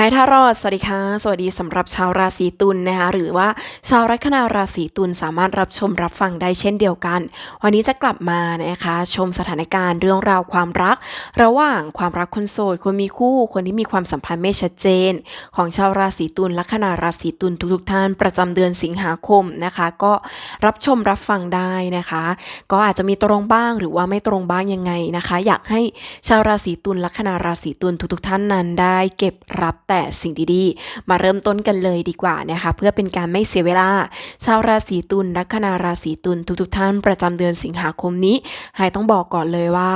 หายทารอดสวัสดีค่ะ สวัสดีสำหรับชาวราศีตุลนะคะ หรือว่าชาวลัคนาราศีตุลสามารถรับชมรับฟังได้เช่นเดียวกัน วันนี้จะกลับมานะคะ ชมสถานการณ์เรื่องราวความรัก ระหว่างความรักคนโสดคนมีคู่คนที่มีความสัมพันธ์ไม่ชัดเจน ของชาวราศีตุลลัคนาราศีตุลทุกๆท่านประจำเดือนสิงหาคมนะคะ ก็รับชมรับฟังได้นะคะ ก็อาจจะมีตรงบ้างหรือว่าไม่ตรงบ้างยังไงนะคะ อยากให้ชาวราศีตุลลัคนาราศีตุลทุกๆท่านนั้นได้เก็บรับแต่สิ่งดีๆ มาเริ่มต้นกันเลยดีกว่านะคะ เพื่อเป็นการไม่เสียเวลา ชาวราศีตุลลัคนาราศีตุลทุกๆ ท่านประจำเดือนสิงหาคมนี้หายต้องบอกก่อนเลยว่า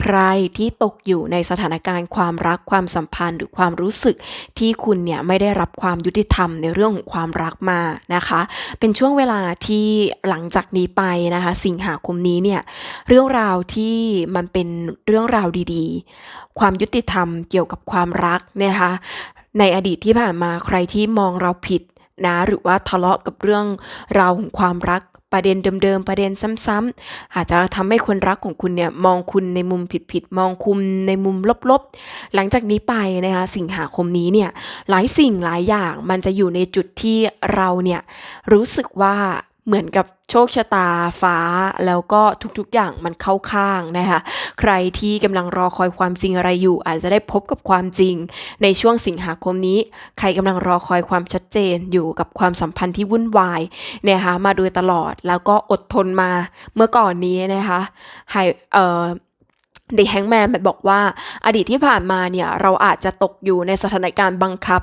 ใครที่ตกอยู่ในสถานการณ์ความรักความสัมพันธ์หรือความรู้สึกที่คุณเนี่ยไม่ได้รับความยุติธรรมในเรื่องของความรักมานะคะ เป็นช่วงเวลาที่หลังจากนี้ไปนะคะ สิงหาคมนี้เนี่ยเรื่องราวที่มันเป็นเรื่องราวดีๆ ความยุติธรรมเกี่ยวกับความรักนะคะ ในอดีตที่ผ่านมาใครที่มองเราผิดนะหรือว่าทะเลาะกับเรื่องราวของความรักประเด็นเดิมๆ ประเด็นซ้ำๆ อาจจะทำให้คนรักของคุณเนี่ยมองคุณในมุมผิดๆ มองคุณในมุมลบๆ หลังจากนี้ไปนะคะสิงหาคมนี้เนี่ยหลายสิ่งหลายอย่างมันจะอยู่ในจุดที่เราเนี่ยรู้สึกว่าเหมือนกับ โชคชะตาฟ้าแล้วก็ทุกๆอย่างมันเข้าข้างนะคะใครที่กำลังรอคอยความจริงอะไรอยู่ อาจจะได้พบกับความจริง ในช่วงสิงหาคมนี้ ใครกำลังรอคอยความชัดเจนอยู่กับความสัมพันธ์ที่วุ่นวายนะคะมาโดยตลอดแล้วก็อดทนมาเมื่อก่อนนี้นะคะให้เอ่อ เดแฮงแมนบอกว่าอดีตที่ผ่านมาเนี่ยเราอาจจะตกอยู่ในสถานการณ์บังคับ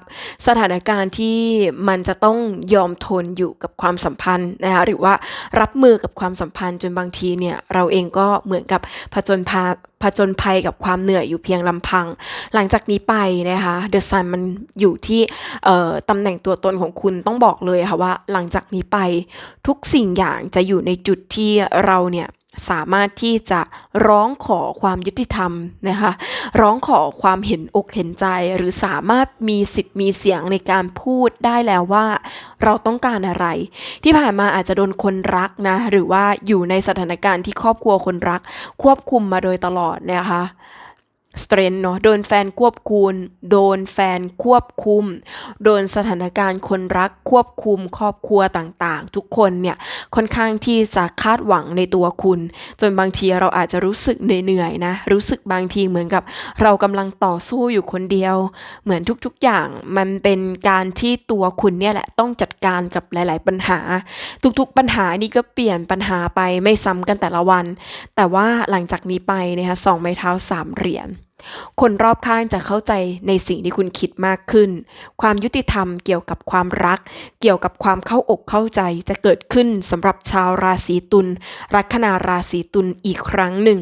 สถานการณ์ที่มันจะต้องยอมทนอยู่กับความสัมพันธ์นะคะหรือว่ารับมือกับความสัมพันธ์จนบางทีเนี่ยเราเองก็เหมือนกับผจญพาผจญภัยกับความเหนื่อยอยู่เพียงลำพัง หลังจากนี้ไปนะคะเดอะซันมันอยู่ที่ตำแหน่งตัวตนของคุณต้องบอกเลยค่ะว่า หลังจากนี้ไปทุกสิ่งอย่างจะอยู่ในจุดที่เราเนี่ย สามารถที่จะร้องขอความยุติธรรมนะคะร้องขอความเห็นอกเห็นใจ หรือสามารถมีสิทธิ์มีเสียงในการพูดได้แล้วว่า เราต้องการอะไร ที่ผ่านมาอาจจะโดนคนรักนะหรือว่าอยู่ในสถานการณ์ที่ครอบครัวคนรัก ควบคุมมาโดยตลอดนะคะ สเตรนเนาะโดนแฟนควบคุมโดนแฟนควบคุม โดนสถานการณ์คนรักควบคุมครอบครัวต่างๆ ทุกคนเนี่ยค่อนข้างที่จะคาดหวังในตัวคุณ จนบางทีเราอาจจะรู้สึกเหนื่อยๆนะ รู้สึกบางทีเหมือนกับ เรากำลังต่อสู้อยู่คนเดียว เหมือนทุกๆอย่างมันเป็นการที่ตัวคุณเนี่ยแหละต้องจัดการกับหลาย ๆ ปัญหา ทุกๆปัญหานี่ก็เปลี่ยนปัญหาไปไม่ซ้ำกันแต่ละวัน แต่ว่าหลังจากนี้ไปนะคะสองไม้เท้าสามเหรียญ คนรอบข้างจะเข้าใจในสิ่งที่คุณคิดมากขึ้น ความยุติธรรมเกี่ยวกับความรัก เกี่ยวกับความเข้าอกเข้าใจจะเกิดขึ้นสำหรับชาวราศีตุล ลัคนาราศีตุลอีกครั้งหนึ่ง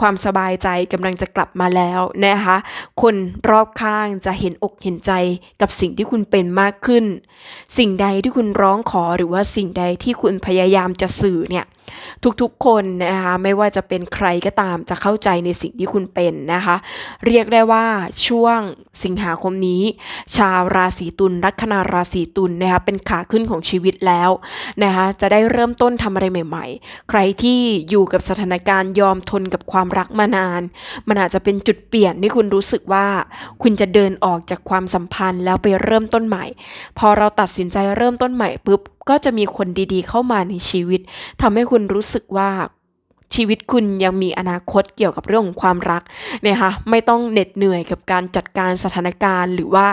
ความสบายใจกำลังจะกลับมาแล้วนะคะ คนรอบข้างจะเห็นอกเห็นใจกับสิ่งที่คุณเป็นมากขึ้น สิ่งใดที่คุณร้องขอหรือว่าสิ่งใดที่คุณพยายามจะสื่อเนี่ยทุกๆคนนะคะไม่ว่าจะเป็นใครก็ตามจะเข้าใจในสิ่งที่คุณเป็นนะคะเรียกได้ว่าช่วงสิงหาคมนี้ ชาวราศีตุลลัคนาราศีตุลนะคะเป็นขาขึ้นของชีวิตแล้วนะคะจะได้เริ่มต้นทำอะไรใหม่ ๆ ใครที่อยู่กับสถานการณ์ยอมทนกับความรักมานาน มันอาจจะเป็นจุดเปลี่ยนที่คุณรู้สึกว่า คุณจะเดินออกจากความสัมพันธ์แล้วไปเริ่มต้นใหม่ พอเราตัดสินใจเริ่มต้นใหม่ปุ๊บก็จะมีคนดีๆ เข้ามาในชีวิตทำให้คุณรู้สึกว่า ชีวิตคุณยังมีอนาคตเกี่ยวกับเรื่องของความรักนะคะไม่ต้องเหน็ดเหนื่อยกับการจัดการสถานการณ์ หรือว่า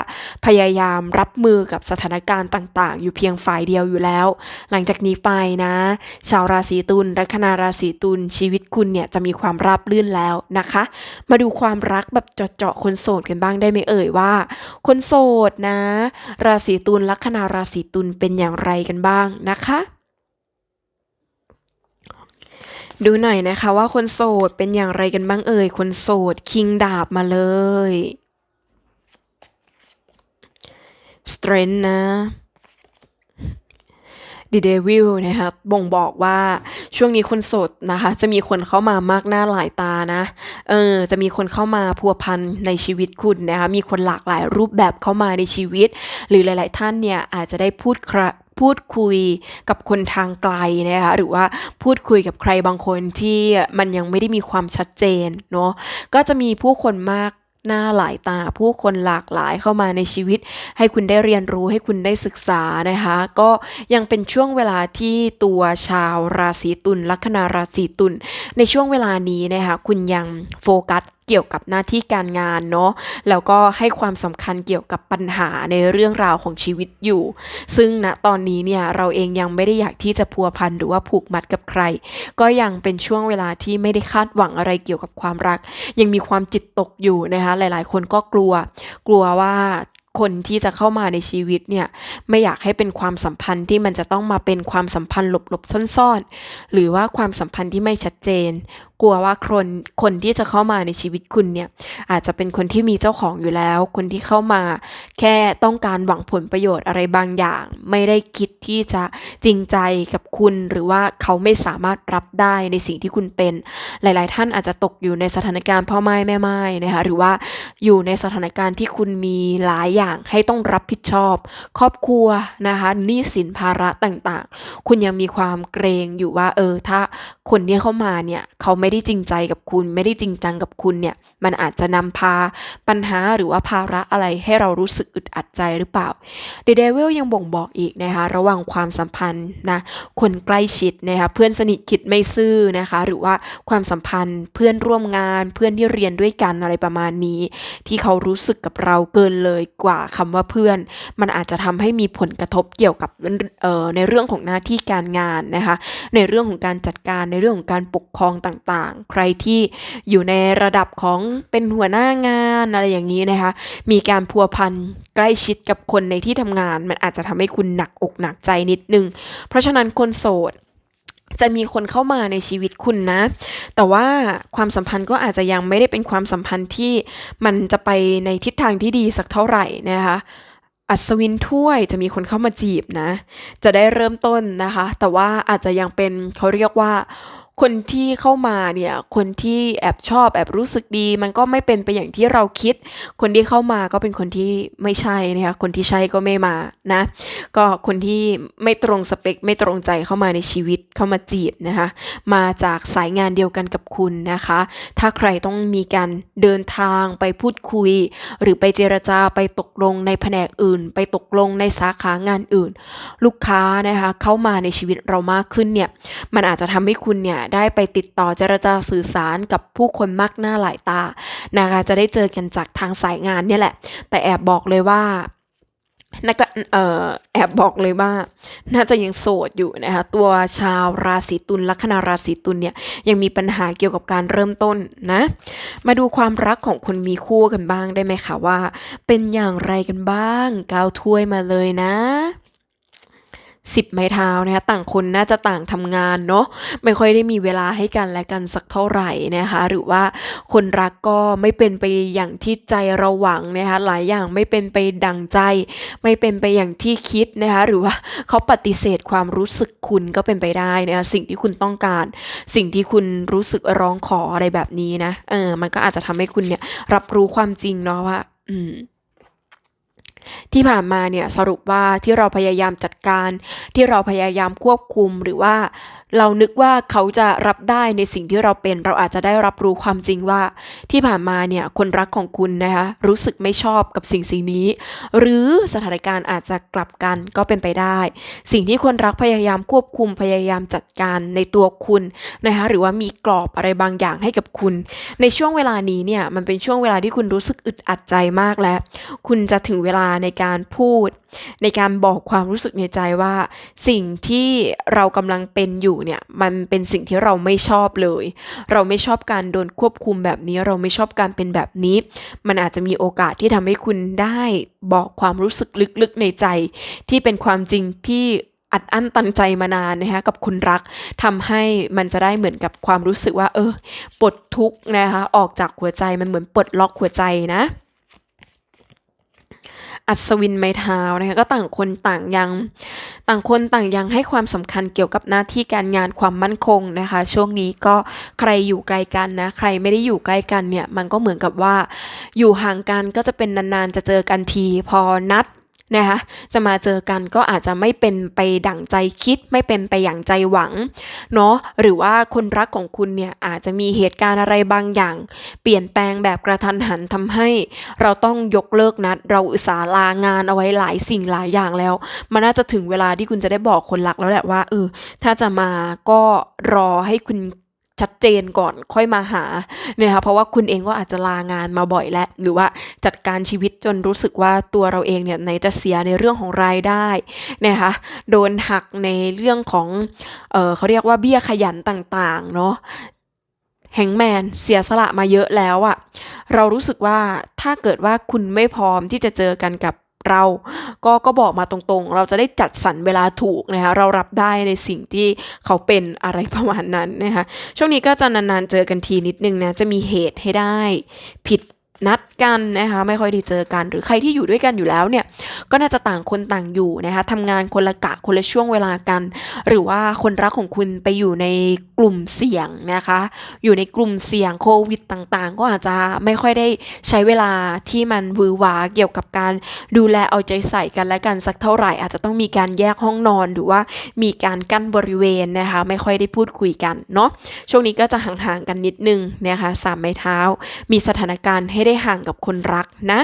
พยายามรับมือกับสถานการณ์ต่างๆ อยู่เพียงฝ่ายเดียวอยู่แล้ว หลังจากนี้ไปนะ ชาวราศีตุลลัคนาราศีตุลชีวิตคุณเนี่ยจะมีความราบลื่นแล้วนะคะ มาดูความรักแบบเจาะๆคนโสดกันบ้างได้ไหมเอ่ยว่า คนโสดนะ ราศีตุลลัคนาราศีตุลเป็นอย่างไรกันบ้างนะคะ ดูหน่อยนะคะว่าคนโสดเป็นอย่างไรกันบ้างเอ่ย คนโสดคิงดาบมาเลย strength นะ The Devil นะคะบ่งบอกว่าช่วงนี้คนโสดนะคะ จะมีคนเข้ามามากหน้าหลายตานะเออจะมีคนเข้ามาพัวพันในชีวิตคุณนะคะมีคนหลากหลายรูปแบบเข้ามาในชีวิต หรือหลาย ๆ ท่านเนี่ยอาจจะได้พูด พูดคุยกับคนทางไกลนะคะหรือว่าพูดคุยกับใครบางคนที่มันยังไม่ได้มีความชัดเจนเนาะก็จะมีผู้คนมากหน้าหลายตาผู้คนหลากหลายเข้ามาในชีวิต ให้คุณได้เรียนรู้ให้คุณได้ศึกษานะคะ ก็ยังเป็นช่วงเวลาที่ตัวชาวราศีตุลลัคนาราศีตุลในช่วงเวลานี้นะคะคุณยังโฟกัส เกี่ยวกับหน้าที่การงานเนาะแล้วก็ให้ความสำคัญเกี่ยวกับปัญหาในเรื่องราวของชีวิตอยู่ ซึ่งณตอนนี้เนี่ยเราเองยังไม่ได้อยากที่จะพัวพันหรือว่าผูกมัดกับใคร ก็ยังเป็นช่วงเวลาที่ไม่ได้คาดหวังอะไรเกี่ยวกับความรัก ยังมีความจิตตกอยู่นะคะหลาย ๆ คนก็กลัว กลัวว่า คนที่จะเข้ามาในชีวิตเนี่ยไม่อยากให้เป็นความสัมพันธ์ที่มันจะต้องมาเป็นความสัมพันธ์หลบๆซ่อนๆ หรือว่าความสัมพันธ์ที่ไม่ชัดเจน กลัวว่าคนคนที่จะเข้ามาในชีวิตคุณเนี่ยอาจจะเป็นคนที่มีเจ้าของอยู่แล้ว คนที่เข้ามาแค่ต้องการหวังผลประโยชน์อะไรบางอย่าง ไม่ได้คิดที่จะจริงใจกับคุณ หรือว่าเขาไม่สามารถรับได้ในสิ่งที่คุณเป็น หลาย ๆ ท่านอาจจะตกอยู่ในสถานการณ์พ่อไม้แม่ไม้นะคะหรือว่าอยู่ในสถานการณ์ที่คุณมีหลายอย่างให้ต้องรับผิดชอบ ครอบครัวนะคะหนี้สินภาระต่างๆ คุณยังมีความเกรงอยู่ว่าเออถ้าคนเนี้เข้ามาเนี่ยเขาไม่ได้จริงใจกับคุณ ไม่ได้จริงจังกับคุณเนี่ย มันอาจจะนำพาปัญหาหรือว่าภาระอะไรให้เรารู้สึกอึดอัดใจหรือเปล่า The Devil ยังบ่งบอกอีกนะคะระหว่างความสัมพันธ์นะคนใกล้ชิดนะคะเพื่อนสนิทคิดไม่ซื่อนะคะ หรือว่าความสัมพันธ์เพื่อนร่วมงาน เพื่อนที่เรียนด้วยกันอะไรประมาณนี้ ที่เขารู้สึกกับเราเกินเลยกว่าคำว่าเพื่อน มันอาจจะทำให้มีผลกระทบเกี่ยวกับในเรื่องของหน้าที่การงานนะคะ ในเรื่องของการจัดการในเรื่องของการปกครองต่างๆ ใครที่อยู่ในระดับของเป็นหัวหน้างานอะไรอย่างนี้นะคะ มีการพัวพันใกล้ชิดกับคนในที่ทำงาน มันอาจจะทำให้คุณหนักอกหนักใจนิดนึง เพราะฉะนั้นคนโสดจะมีคนเข้ามาในชีวิตคุณนะ แต่ว่าความสัมพันธ์ก็อาจจะยังไม่ได้เป็นความสัมพันธ์ที่มันจะไปในทิศทางที่ดีสักเท่าไหร่นะคะ อัศวินถ้วยจะมีคนเข้ามาจีบนะ จะได้เริ่มต้นนะคะ แต่ว่าอาจจะยังเป็นเขาเรียกว่า คนที่เข้ามาเนี่ยคนที่แอบชอบแอบรู้สึกดี มันก็ไม่เป็นไปอย่างที่เราคิด คนที่เข้ามาก็เป็นคนที่ไม่ใช่นะคะคนที่ใช่ก็ไม่มานะ ก็คนที่ไม่ตรงสเปค ไม่ตรงใจเข้ามาในชีวิตเข้ามาจีบนะคะมาจากสายงานเดียวกันกับคุณนะคะ ถ้าใครต้องมีการเดินทางไปพูดคุย หรือไปเจรจาไปตกลงในแผนกอื่น ไปตกลงในสาขางานอื่น ลูกค้านะคะเข้ามาในชีวิตเรามากขึ้นเนี่ยมันอาจจะทำให้คุณเนี่ยได้ไปติดต่อเจรจาสื่อสารกับผู้คนมากหน้าหลายตานะคะจะได้เจอกันจากทางสายงานเนี่ยแหละ แต่แอบบอกเลยว่าน่าก็เอ่อแอบบอกเลยว่า น่าจะยังโสดอยู่นะคะตัวชาวราศีตุลลัคนาราศีตุลเนี่ยยังมีปัญหาเกี่ยวกับการเริ่มต้นนะ มาดูความรักของคนมีคู่กันบ้างได้ไหมคะว่า เป็นอย่างไรกันบ้างก้าวถ้วยมาเลยนะ สิบไม้เท้านะคะต่างคนน่าจะต่างทำงานเนาะไม่ค่อยได้มีเวลาให้กันและกันสักเท่าไหร่นะคะหรือว่าคนรักก็ไม่เป็นไปอย่างที่ใจเราหวังนะคะหลายอย่างไม่เป็นไปดังใจ ไม่เป็นไปอย่างที่คิดนะคะหรือว่าเขาปฏิเสธความรู้สึกคุณก็เป็นไปได้นะคะสิ่งที่คุณต้องการ สิ่งที่คุณรู้สึกร้องขออะไรแบบนี้นะเออมันก็อาจจะทำให้คุณเนี่ยรับรู้ความจริงเนาะว่า อืม ที่ผ่านมาเนี่ยสรุปว่าที่เราพยายามจัดการ ที่เราพยายามควบคุมหรือว่า เรานึกว่าเขาจะรับได้ในสิ่งที่เราเป็น เราอาจจะได้รับรู้ความจริงว่า ที่ผ่านมาเนี่ยคนรักของคุณนะคะรู้สึกไม่ชอบกับสิ่งสิ่งนี้ หรือสถานการณ์อาจจะกลับกันก็เป็นไปได้ สิ่งที่คนรักพยายามควบคุมพยายามจัดการในตัวคุณนะคะหรือว่ามีกรอบอะไรบางอย่างให้กับคุณ ในช่วงเวลานี้เนี่ยมันเป็นช่วงเวลาที่คุณรู้สึกอึดอัดใจมากแล้ว คุณจะถึงเวลาในการพูด ในการบอกความรู้สึกในใจว่า สิ่งที่เรากำลังเป็นอยู่เนี่ยมันเป็นสิ่งที่เราไม่ชอบเลย เราไม่ชอบการโดนควบคุมแบบนี้ เราไม่ชอบการเป็นแบบนี้ มันอาจจะมีโอกาสที่ทำให้คุณได้บอกความรู้สึกลึกๆในใจ ที่เป็นความจริงที่อัดอั้นตันใจมานานนะคะกับคนรักทำให้มันจะได้เหมือนกับความรู้สึกว่า เออปลดทุกข์นะคะออกจากหัวใจมันเหมือนปลดล็อกหัวใจนะ อัศวินไม้เท้านะคะก็ต่างคนต่างยังต่างคนต่างยังให้ความสำคัญเกี่ยวกับหน้าที่การงานความมั่นคงนะคะ ช่วงนี้ก็ใครอยู่ไกลกันนะ ใครไม่ได้อยู่ใกล้กันเนี่ยมันก็เหมือนกับว่า อยู่ห่างกันก็จะเป็นนานๆจะเจอกันที พอนัด นะคะจะมาเจอกันก็อาจจะไม่เป็นไปดั่งใจคิด ไม่เป็นไปอย่างใจหวังเนาะหรือว่าคนรักของคุณเนี่ยอาจจะมีเหตุการณ์อะไรบางอย่าง เปลี่ยนแปลงแบบกระทันหันทำให้ เราต้องยกเลิกนัด เราอุตส่าห์ลางานเอาไว้หลายสิ่งหลายอย่างแล้ว มันน่าจะถึงเวลาที่คุณจะได้บอกคนรักแล้วแหละว่าเออถ้าจะมาก็รอให้คุณ ชัดเจนก่อนค่อยมาหาเนะคะเพราะว่าคุณเองก็อาจจะลางานมาบ่อยแล้ว หรือว่าจัดการชีวิตจนรู้สึกว่าตัวเราเองเนี่ยไหนจะเสียในเรื่องของรายได้นะคะโดนหักในเรื่องของเออเขาเรียกว่าเบี้ยขยันต่างๆเนาะแฮงแมนเสียสละมาเยอะแล้วอะเรารู้สึกว่าถ้าเกิดว่าคุณไม่พร้อมที่จะเจอกันกับ เราก็ก็บอกมาตรงๆ เราจะได้จัดสรรเวลาถูกนะคะเรารับได้ในสิ่งที่เขาเป็นอะไรประมาณนั้นนะคะช่วงนี้ก็จะนานๆเจอกันทีนิดนึงนะจะมีเหตุให้ได้ ผิด นัดกันนะคะไม่ค่อยได้เจอกันหรือใครที่อยู่ด้วยกันอยู่แล้วเนี่ยก็น่าจะต่างคนต่างอยู่นะคะทำงานคนละกะคนละช่วงเวลากัน หรือว่าคนรักของคุณไปอยู่ในกลุ่มเสี่ยงนะคะ อยู่ในกลุ่มเสี่ยงโควิดต่างๆ ก็อาจจะไม่ค่อยได้ใช้เวลาที่มันวือหวาเกี่ยวกับการดูแลเอาใจใส่กันและกันสักเท่าไหร่ อาจจะต้องมีการแยกห้องนอนหรือว่ามีการกั้นบริเวณนะคะ ไม่ค่อยได้พูดคุยกันเนาะช่วงนี้ก็จะห่างๆกันนิดนึงนะคะสามไม้เท้า มีสถานการณ์ให้ได้ห่างกับคนรักนะ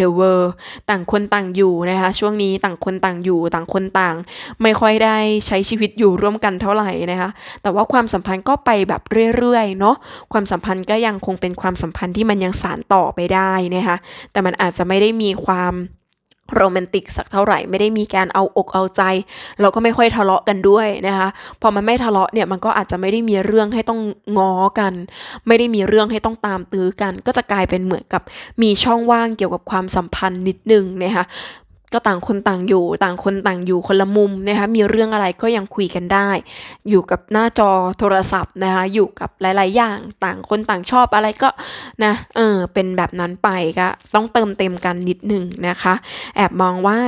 The World ต่างคนต่างอยู่นะคะ ช่วงนี้ต่างคนต่างอยู่ ต่างคนต่าง ไม่ค่อยได้ใช้ชีวิตอยู่ร่วมกันเท่าไหร่นะคะ แต่ว่าความสัมพันธ์ก็ไปแบบเรื่อยๆเนาะ ความสัมพันธ์ก็ยังคงเป็นความสัมพันธ์ที่มันยังสานต่อไปได้นะคะ แต่มันอาจจะไม่ได้มีความ โรแมนติกสักเท่าไหร่ไม่ได้มีการเอาอกเอาใจเราก็ไม่ค่อยทะเลาะกันด้วยนะคะพอมันไม่ทะเลาะเนี่ยมันก็อาจจะไม่ได้มีเรื่องให้ต้องง้อกัน ไม่ได้มีเรื่องให้ต้องตามตื้อกัน ก็จะกลายเป็นเหมือนกับมีช่องว่างเกี่ยวกับความสัมพันธ์นิดนึงนะคะ ก็ต่างคนต่างอยู่ ต่างคนต่างอยู่คนละมุมนะคะมีเรื่องอะไรก็ยังคุยกันได้ อยู่กับหน้าจอโทรศัพท์นะคะอยู่กับหลาย ๆ อย่างต่างคนต่างชอบอะไรก็นะเออเป็นแบบนั้นไปก็ต้องเติมเต็มกันนิดหนึ่งนะคะ แอบมองว่า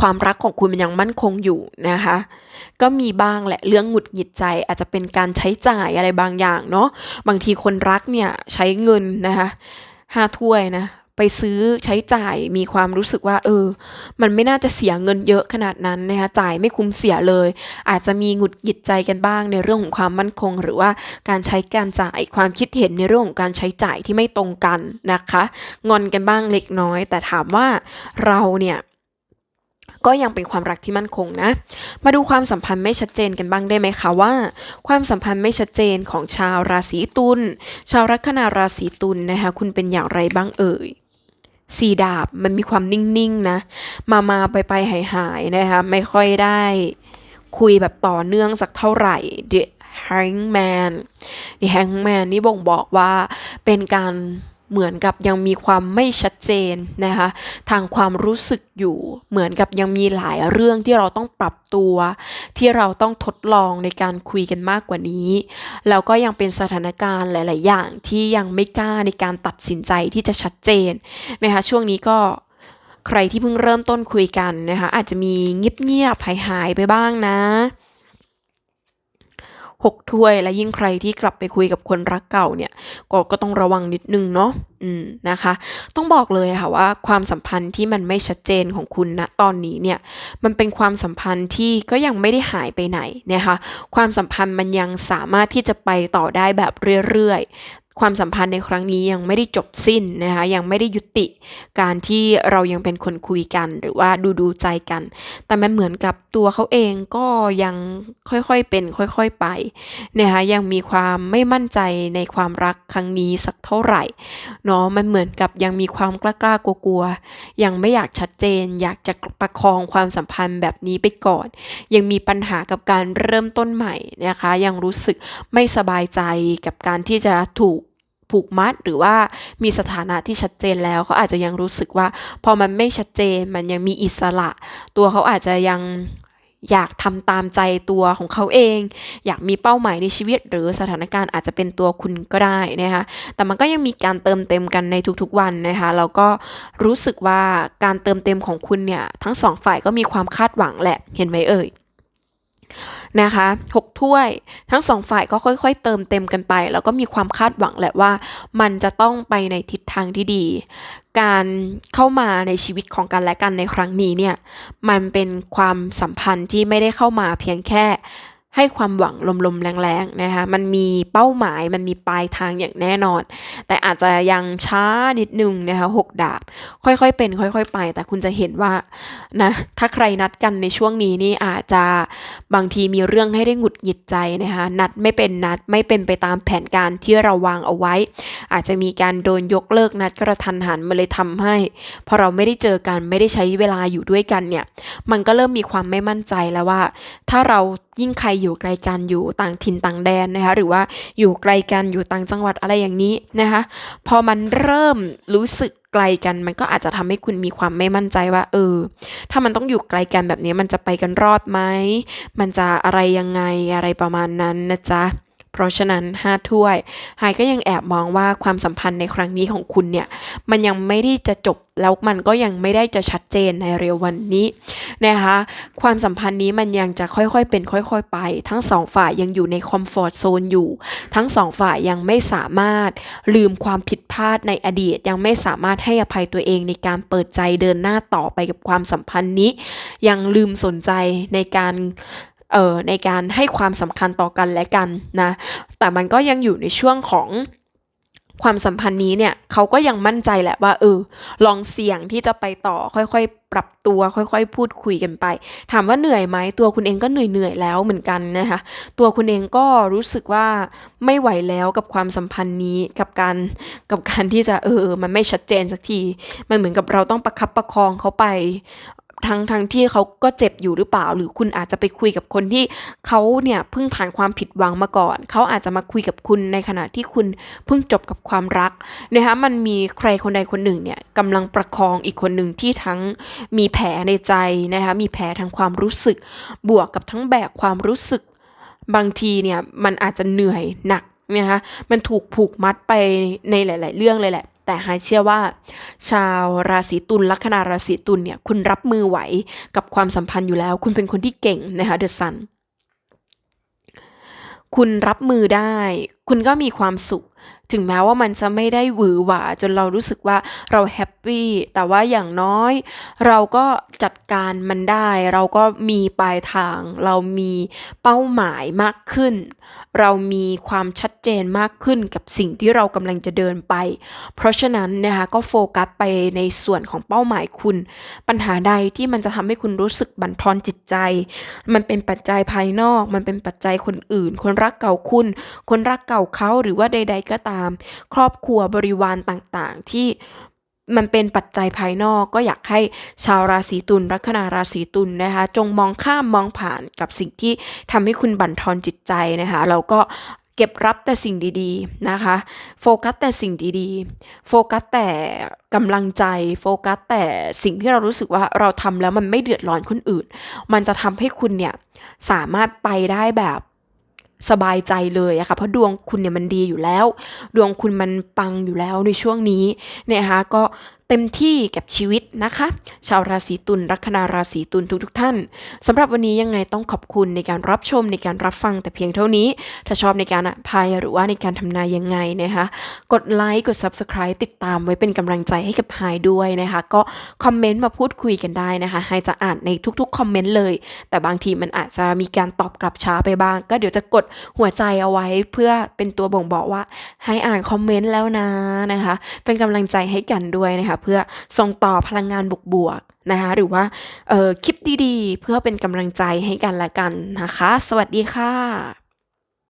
ความรักของคุณมันยังมั่นคงอยู่นะคะ ก็มีบ้างแหละเรื่องหงุดหงิดใจ อาจจะเป็นการใช้จ่ายอะไรบางอย่างเนาะบางทีคนรักเนี่ยใช้เงินนะคะห้าถ้วยนะ ไปซื้อใช้จ่ายมีความรู้สึกว่า เออ มันไม่น่าจะเสียเงินเยอะขนาดนั้นนะคะจ่ายไม่คุ้มเสียเลย อาจจะมีหงุดหงิดใจกันบ้างในเรื่องของความมั่นคง หรือว่าการใช้การจ่ายความคิดเห็นในเรื่องของการใช้จ่ายที่ไม่ตรงกันนะคะงอนกันบ้างเล็กน้อย แต่ถามว่าเราเนี่ยก็ยังเป็นความรักที่มั่นคงนะ มาดูความสัมพันธ์ไม่ชัดเจนกันบ้างได้ไหมคะว่า ความสัมพันธ์ไม่ชัดเจนของชาวราศีตุล ชาวลัคนาราศีตุลนะคะคุณเป็นอย่างไรบ้างเอ่ย สีดาบมันมีความนิ่งๆนะ มามาไปไปหายหายนะคะไม่ค่อยได้คุยแบบต่อเนื่องสักเท่าไหร่ The Hangman The Hangman นี่บ่งบอกว่าเป็นการ เหมือนกับยังมีความไม่ชัดเจนนะคะทางความรู้สึกอยู่ เหมือนกับยังมีหลายเรื่องที่เราต้องปรับตัว ที่เราต้องทดลองในการคุยกันมากกว่านี้ แล้วก็ยังเป็นสถานการณ์หลาย ๆ อย่างที่ยังไม่กล้าในการตัดสินใจที่จะชัดเจนนะคะช่วงนี้ก็ใครที่เพิ่งเริ่มต้นคุยกันนะคะอาจจะมีเงียบๆหายๆไปบ้างนะ หกถ้วย และยิ่งใครที่กลับไปคุยกับคนรักเก่าเนี่ยก็ก็ต้องระวังนิดนึงเนาะอืมนะคะ ต้องบอกเลยค่ะว่าความสัมพันธ์ที่มันไม่ชัดเจนของคุณณนะตอนนี้เนี่ยมันเป็นความสัมพันธ์ที่ก็ยังไม่ได้หายไปไหนนะคะความสัมพันธ์มันยังสามารถที่จะไปต่อได้แบบเรื่อย ความสัมพันธ์ในครั้งนี้ยังไม่ได้จบสิ้นนะคะยังไม่ได้ยุติการที่เรายังเป็นคนคุยกัน หรือว่าดูดูใจกัน แต่มันเหมือนกับตัวเขาเองก็ยังค่อยๆเป็นค่อยๆไปนะคะยังมีความไม่มั่นใจในความรักครั้งนี้สักเท่าไหร่เนาะมันเหมือนกับยังมีความกล้ากๆกลัวๆยังไม่อยากชัดเจน อยากจะประคองความสัมพันธ์แบบนี้ไปก่อน ยังมีปัญหากับการเริ่มต้นใหม่นะคะ ยังรู้สึกไม่สบายใจกับการที่จะถูก ผูกมัดหรือว่ามีสถานะที่ชัดเจนแล้วเขาอาจจะยังรู้สึกว่า พอมันไม่ชัดเจนมันยังมีอิสระ ตัวเขาอาจจะยังอยากทำตามใจตัวของเขาเอง อยากมีเป้าหมายในชีวิต หรือสถานการณ์อาจจะเป็นตัวคุณก็ได้นะคะแต่มันก็ยังมีการเติมเต็มกันในทุกๆวันนะคะแล้วก็รู้สึกว่าการเติมเต็มของคุณเนี่ยทั้งสองฝ่ายก็มีความคาดหวังแหละเห็นไหมเอ่ย นะคะหกถ้วย ทั้งสองฝ่ายก็ค่อยๆ เติมเต็มกันไป แล้วก็มีความคาดหวังแหละว่า มันจะต้องไปในทิศทางที่ดี การเข้ามาในชีวิตของกันและกันในครั้งนี้เนี่ยมันเป็นความสัมพันธ์ที่ไม่ได้เข้ามาเพียงแค่ ให้ความหวังลมๆแรงๆนะคะมันมีเป้าหมายมันมีปลายทางอย่างแน่นอน แต่อาจจะยังช้านิดนึงนะคะหกดาบ ค่อยๆเป็น ค่อยๆไป แต่คุณจะเห็นว่านะถ้าใครนัดกันในช่วงนี้นี่อาจจะบางทีมีเรื่องให้ได้หงุดหงิดใจนะคะนัดไม่เป็นนัดไม่เป็นไปตามแผนการที่เราวางเอาไว้ อาจจะมีการโดนยกเลิกนัดกระทันหันมาเลยทำให้พอเราไม่ได้เจอกันไม่ได้ใช้เวลาอยู่ด้วยกันเนี่ยมันก็เริ่มมีความไม่มั่นใจแล้วว่า ถ้าเรา ยิ่งใครอยู่ไกลกันอยู่ต่างถิ่นต่างแดนนะคะหรือว่าอยู่ไกลกันอยู่ต่างจังหวัดอะไรอย่างนี้นะคะพอมันเริ่มรู้สึกไกลกันมันก็อาจจะทำให้คุณมีความไม่มั่นใจว่า เออ ถ้ามันต้องอยู่ไกลกันแบบนี้มันจะไปกันรอดไหมมันจะอะไรยังไงอะไรประมาณนั้นนะจ๊ะ เพราะฉะนั้นห้าถ้วยไฮก็ยังแอบมองว่าความสัมพันธ์ในครั้งนี้ของคุณเนี่ย มันยังไม่ได้จะจบแล้วมันก็ยังไม่ได้จะชัดเจนในเร็ววันนี้นะคะ ความสัมพันธ์นี้มันยังจะค่อยๆเป็นค่อย ๆ ไป ทั้งสองฝ่ายยังอยู่ในคอมฟอร์ทโซนอยู่ ทั้งสองฝ่ายยังไม่สามารถลืมความผิดพลาดในอดีต ยังไม่สามารถให้อภัยตัวเองในการเปิดใจเดินหน้าต่อไปกับความสัมพันธ์นี้ ยังลืมสนใจในการ เอ่อในการให้ความสำคัญต่อกันและกันนะแต่มันก็ยังอยู่ในช่วงของความสัมพันธ์นี้เนี่ยเขาก็ยังมั่นใจแหละว่าเออลองเสี่ยงที่จะไปต่อค่อยๆ ปรับตัวค่อยๆ พูดคุยกันไป ถามว่าเหนื่อยไหมตัวคุณเองก็เหนื่อยๆแล้วเหมือนกันนะคะตัวคุณเองก็รู้สึกว่าไม่ไหวแล้วกับความสัมพันธ์นี้กับการกับการที่จะเออมันไม่ชัดเจนสักที มันเหมือนกับเราต้องประคับประคองเขาไป ทั้งทั้งที่เขาก็เจ็บอยู่หรือเปล่า หรือคุณอาจจะไปคุยกับคนที่เขาเนี่ยเพิ่งผ่านความผิดหวังมาก่อน เขาอาจจะมาคุยกับคุณในขณะที่คุณเพิ่งจบกับความรักนะคะมันมีใครคนใดคนหนึ่งเนี่ยกำลังประคองอีกคนหนึ่งที่ทั้งมีแผลในใจนะคะมีแผลทางความรู้สึก บวกกับทั้งแบกความรู้สึก บางทีเนี่ยมันอาจจะเหนื่อยหนักนะคะมันถูกผูกมัดไปในหลาย ๆ เรื่องเลยแหละ แต่หายเชื่อว่า ชาวราศีตุลลัคนาราศีตุลเนี่ยคุณรับมือไหวกับความสัมพันธ์อยู่แล้ว คุณเป็นคนที่เก่งนะคะเดอะซันคุณรับมือได้ คุณก็มีความสุข ถึงแม้ว่ามันจะไม่ได้หวือหวาจนเรารู้สึกว่าเราแฮปปี้แต่ว่าอย่างน้อย เราก็จัดการมันได้ เราก็มีปลายทาง เรามีเป้าหมายมากขึ้น เรามีความชัดเจนมากขึ้นกับสิ่งที่เรากำลังจะเดินไป เพราะฉะนั้นนะคะก็โฟกัสไปในส่วนของเป้าหมายคุณ ปัญหาใดที่มันจะทำให้คุณรู้สึกบั่นทอนจิตใจ มันเป็นปัจจัยภายนอก มันเป็นปัจจัยคนอื่น คนรักเก่าคุณ คนรักเก่าเขาหรือว่าใด ๆ ก็ตามครอบครัวบริวารต่างๆ ที่มันเป็นปัจจัยภายนอกก็อยากให้ชาวราศีตุลลัคนาราศีตุลนะคะ จงมองข้ามมองผ่านกับสิ่งที่ทำให้คุณบั่นทอนจิตใจนะคะแล้วก็เก็บรับแต่สิ่งดีๆนะคะ โฟกัสแต่สิ่งดีๆ โฟกัสแต่กำลังใจ โฟกัสแต่สิ่งที่เรารู้สึกว่าเราทำแล้วมันไม่เดือดร้อนคนอื่น มันจะทำให้คุณเนี่ยสามารถไปได้แบบ สบายใจเลยอะค่ะเพราะดวงคุณเนี่ยมันดีอยู่แล้ว ดวงคุณมันปังอยู่แล้วในช่วงนี้เนี่ยคะก็ เต็มที่กับชีวิตนะคะ ชาวราศีตุล ลัคนาราศีตุลทุกๆท่านสำหรับวันนี้ยังไงต้องขอบคุณในการรับชมในการรับฟังแต่เพียงเท่านี้ ถ้าชอบในการอภัยหรือว่าในการทำนายยังไงนะคะ กดไลค์กด Subscribe ติดตามไว้เป็นกำลังใจให้กับไฮด้วยนะคะ ก็คอมเมนต์มาพูดคุยกันได้นะคะไฮจะอ่านในทุกๆคอมเมนต์เลย แต่บางทีมันอาจจะมีการตอบกลับช้าไปบ้าง ก็เดี๋ยวจะกดหัวใจเอาไว้เพื่อเป็นตัวบ่งบอกว่าให้อ่านคอมเมนต์แล้วนะนะคะ เป็นกำลังใจให้กันด้วยนะคะเพื่อส่งต่อพลังงานบวกๆนะคะหรือว่าคลิปดีๆ เพื่อเป็นกำลังใจให้กันและกันนะคะ สวัสดีค่ะ